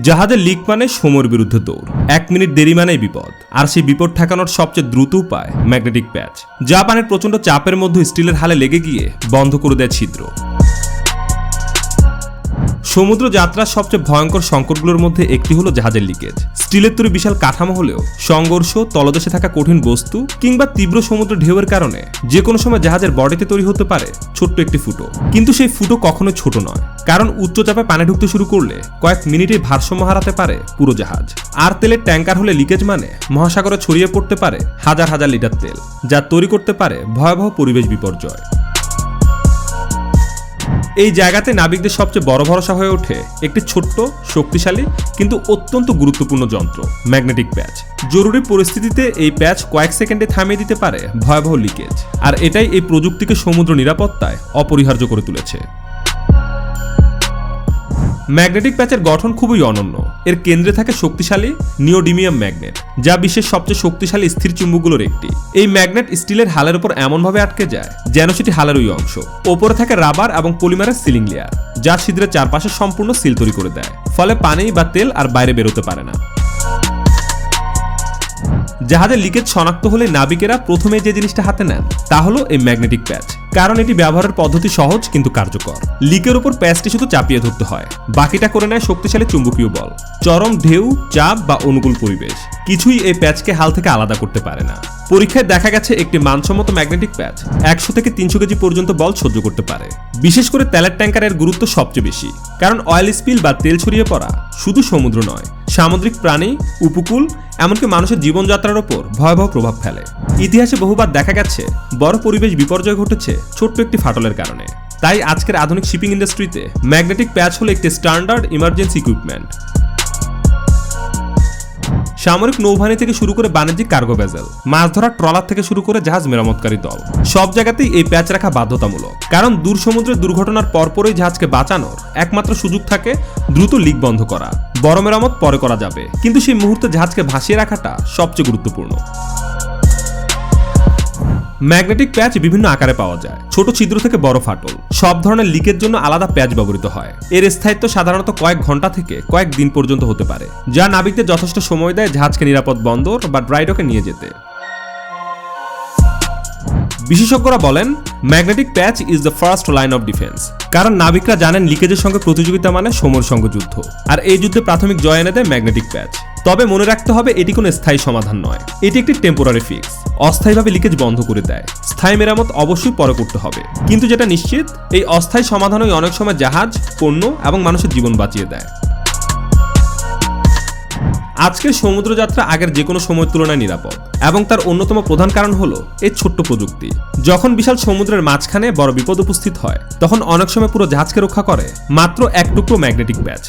জাহাজের লিক মানে সমর বিরুদ্ধে দৌড়। এক মিনিট দেরি মানেই বিপদ। আর সেই বিপদ ঠেকানোর সবচেয়ে দ্রুত উপায় ম্যাগনেটিক প্যাচ। জাপানের প্রচণ্ড চাপের মধ্যে স্টিলের হালে লেগে গিয়ে বন্ধ করে দেয় ছিদ্র। সমুদ্র যাত্রার সবচেয়ে ভয়ঙ্কর সংকটগুলোর মধ্যে একটি হলো জাহাজের লিকেজ। স্টিলের তৈরি বিশাল কাঠামো হলেও সংঘর্ষ, তলদেশে থাকা কঠিন বস্তু কিংবা তীব্র সমুদ্র ঢেউয়ের কারণে যে কোনো সময় জাহাজের বডিতে তৈরি হতে পারে ছোট্ট একটি ফুটো। কিন্তু সেই ফুটো কখনো ছোট নয়, কারণ উচ্চচাপে পানি ঢুকতে শুরু করলে কয়েক মিনিটেই ভারসাম্য হারাতে পারে পুরো জাহাজ। আর তেলের ট্যাঙ্কার হলে লিকেজ মানে মহাসাগরে ছড়িয়ে পড়তে পারে হাজার হাজার লিটার তেল, যা তৈরি করতে পারে ভয়াবহ পরিবেশ বিপর্যয়। এই জায়গাতে নাবিকদের সবচেয়ে বড় ভরসা হয়ে ওঠে একটি ছোট্ট, শক্তিশালী, কিন্তু অত্যন্ত গুরুত্বপূর্ণ যন্ত্র, ম্যাগনেটিক প্যাচ। জরুরি পরিস্থিতিতে এই প্যাচ কয়েক সেকেন্ডে থামিয়ে দিতে পারে ভয়াবহ লিকেজ। আর এটাই এই প্রযুক্তিকে সমুদ্র নিরাপত্তায় অপরিহার্য করে তুলেছে। ম্যাগনেটিক প্যাচের গঠন খুবই অনন্য। এর কেন্দ্রে থাকে শক্তিশালী নিওডিমিয়াম ম্যাগনেট, যা বিশ্বের সবচেয়ে শক্তিশালী স্থির চুম্বকগুলোর একটি। এই ম্যাগনেট স্টিলের হালের উপর এমনভাবে আটকে যায় যেন সেটি হালের ওই অংশ। ওপরে থাকে রাবার এবং পলিমারের সিলিং লেয়ার, যা ছিদ্রের চারপাশে সম্পূর্ণ সিল তৈরি করে দেয়, ফলে পানি বা তেল আর বাইরে বেরোতে পারে না। জাহাজের লিকেজ শনাক্ত হলে নাবিকেরা প্রথমে যে জিনিসটা হাতে নেন, তা হলো এই ম্যাগনেটিক প্যাচ। কারণ এটি ব্যবহারের পদ্ধতি সহজ কিন্তু কার্যকর। লিকের উপর প্যাচটি শুধু চাপিয়ে ধরতে হয়। বাকিটা করে নেয় শক্তিশালী চুম্বকীয় বল। চরম ঢেউ, চাপ বা অনুকূল পরিবেশ। কিছুই এই প্যাচকে হাল থেকে আলাদা করতে পারে না। পরীক্ষায় দেখা গেছে একটি মানসম্মত ম্যাগনেটিক প্যাচ একশো থেকে তিনশো কেজি পর্যন্ত বল সহ্য করতে পারে। বিশেষ করে তেলের ট্যাঙ্কারের গুরুত্ব সবচেয়ে বেশি, কারণ অয়েল স্পিল বা তেল ছড়িয়ে পড়া শুধু সমুদ্র নয়, সামুদ্রিক প্রাণী, উপকূল, এমনকি মানুষের জীবনযাত্রার ওপর ভয়াবহ প্রভাব ফেলে। ইতিহাসে বহুবার দেখা গেছে, বড় পরিবেশ বিপর্যয় ঘটেছে ছোট্ট একটি ফাটলের কারণে। তাই আজকের আধুনিক শিপিং ইন্ডাস্ট্রিতে ম্যাগনেটিক প্যাচ হলো একটি স্ট্যান্ডার্ড ইমার্জেন্সি ইকুইপমেন্ট। সামরিক নৌবাহিনী থেকে শুরু করে বাণিজ্যিক কার্গো ভেজেল মাছ ধরার ট্রলার থেকে শুরু করে জাহাজ মেরামতকারী দল, সব জায়গাতেই এই প্যাচ রাখা বাধ্যতামূলক। কারণ দূর সমুদ্রে দুর্ঘটনার পরপরই জাহাজকে বাঁচানোর একমাত্র সুযোগ থাকে দ্রুত লিক বন্ধ করা। বড় মেরামত পরে করা যাবে। কিন্তু সেই মুহূর্তে জাহাজকে ভাসিয়ে রাখাটা সবচেয়ে গুরুত্বপূর্ণ। ম্যাগনেটিক প্যাচ বিভিন্ন আকারে পাওয়া যায়। ছোট ছিদ্র থেকে বড় ফাটল। সব ধরনের লিকের জন্য আলাদা প্যাচ ব্যবহৃত হয়। এর স্থায়িত্ব সাধারণত কয়েক ঘণ্টা থেকে কয়েক দিন পর্যন্ত হতে পারে, যা নাবিকদের যথেষ্ট সময় দেয় জাহাজকে নিরাপদ বন্দর বা ড্রাইডকে নিয়ে যেতে। বিশেষজ্ঞরা বলেন, magnetic patch is the first line of defence, কারণ নাবিকরা জানেন লিকেজের সঙ্গে প্রতিযোগিতা মানে সময়ের সঙ্গে যুদ্ধ, আর এই যুদ্ধে প্রাথমিক জয় এনে দেয় ম্যাগনেটিক প্যাচ। তবে মনে রাখতে হবে এটি কোনো স্থায়ী সমাধান নয়। এটি একটি টেম্পোরারি ফিক্স অস্থায়ীভাবে লিকেজ বন্ধ করে দেয়। স্থায়ী মেরামত অবশ্যই পরে করতে হবে। কিন্তু যেটা নিশ্চিত, এই অস্থায়ী সমাধানই অনেক সময় জাহাজ, পণ্য এবং মানুষের জীবন বাঁচিয়ে দেয়। আজকের সমুদ্রযাত্রা আগের যে কোনো সময়ের তুলনায় নিরাপদ এবং তার অন্যতম প্রধান কারণ হলো এই ছোট্ট প্রযুক্তি। যখন বিশাল সমুদ্রের মাঝখানে বড় বিপদ উপস্থিত হয়, তখন অনেক সময় পুরো জাহাজকে রক্ষা করে মাত্র এক টুকরো ম্যাগনেটিক প্যাচ